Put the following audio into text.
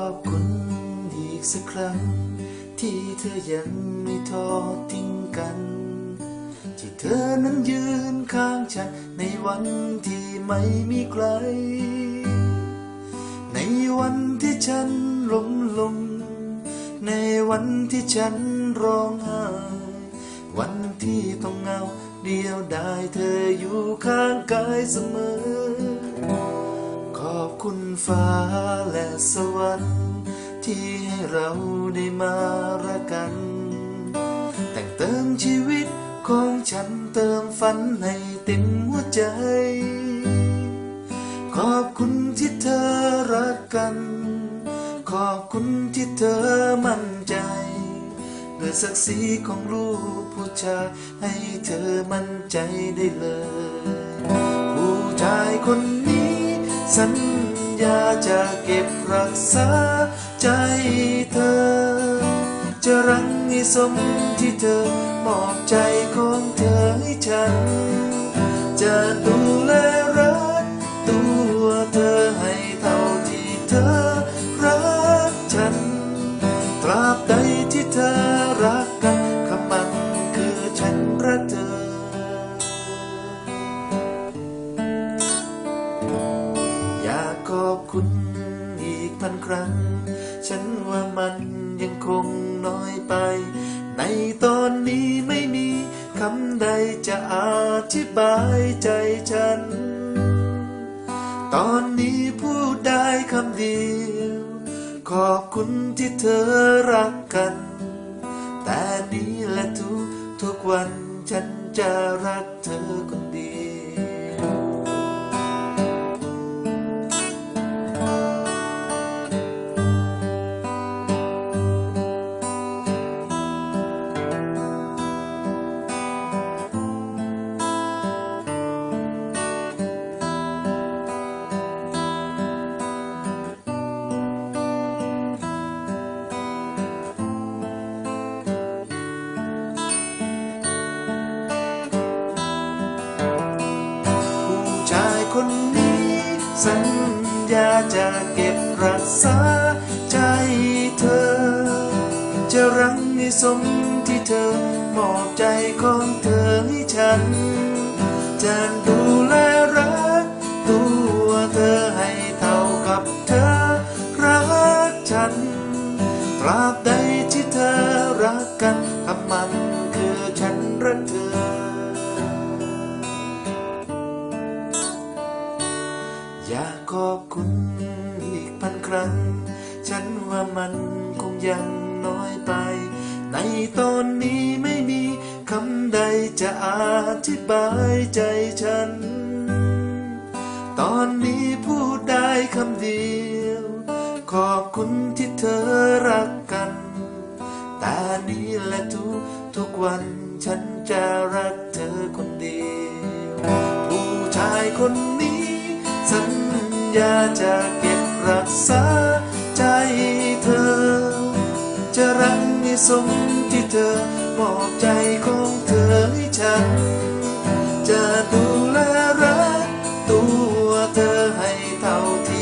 อบคุณอีกสักครั้ง ที่เธอยังไม่ทอดทิ้งกัน ที่เธอนั้นยืนข้างฉัน ในวันที่ไม่มีใคร ในวันที่ฉันล้มลง ในวันที่ฉันร้องไห้วันที่ต้องเหงาเดียวดายเธออยู่ข้างกายเสมอ อบคุณฟ้าและสวรรค์ ที่ให้เราได้มารักกัน แต่งเติมชีวิตของฉันเติมฝันให้เต็มหัวใจ ขอบคุณที่เธอรักกัน ขอบคุณที่เธอมั่นใจด้วยศักดิ์ศรีของลูกผู้ชายให้เธอมั่นใจได้เลย ผู้ชายคนนี้ สัญญาจะเก็บรักษาใจเธอ จะรังให้สมที่เธอมอบใจของเธอให้ฉัน จะดูแลรักตัวเธอให้เท่าที่เธอรักฉัน ตราบใดที่เธอรัก อยากขอบคุณอีกพันครั้ง ฉันว่ามันยังคงน้อยไป ในตอนนี้ไม่มีคำใดจะอธิบายใจฉัน ตอนนี้พูดได้คำเดียว ขอบคุณที่เธอรักกัน แต่นี้และทุกทุกวันฉันจะรักเธอคนเดียว สัญญาจะเก็บรักษาใจเธอ จะรังให้สมที่เธอมอบใจของเธอให้ฉัน จะดูแลรักตัวเธอให้เท่ากับเธอรักฉันตราบใดที่เธอรักกันคำมัน ขอบคุณอีกพันครั้ง ฉันว่ามันคงยังน้อยไป ในตอนนี้ไม่มีคำใดจะอธิบายใจฉัน ตอนนี้พูดได้คำเดียว ขอบคุณที่เธอรักกันแต่นี้และทุกทุกวันฉันจะรักเธอคนเดียว ผู้ชายคนนี้สัญ ญาจะเก็บรักษาใจเธอ จะรักในสมที่เธอมอบใจของเธอให้ฉัน จะดูแลรักตัวเธอให้เท่าที่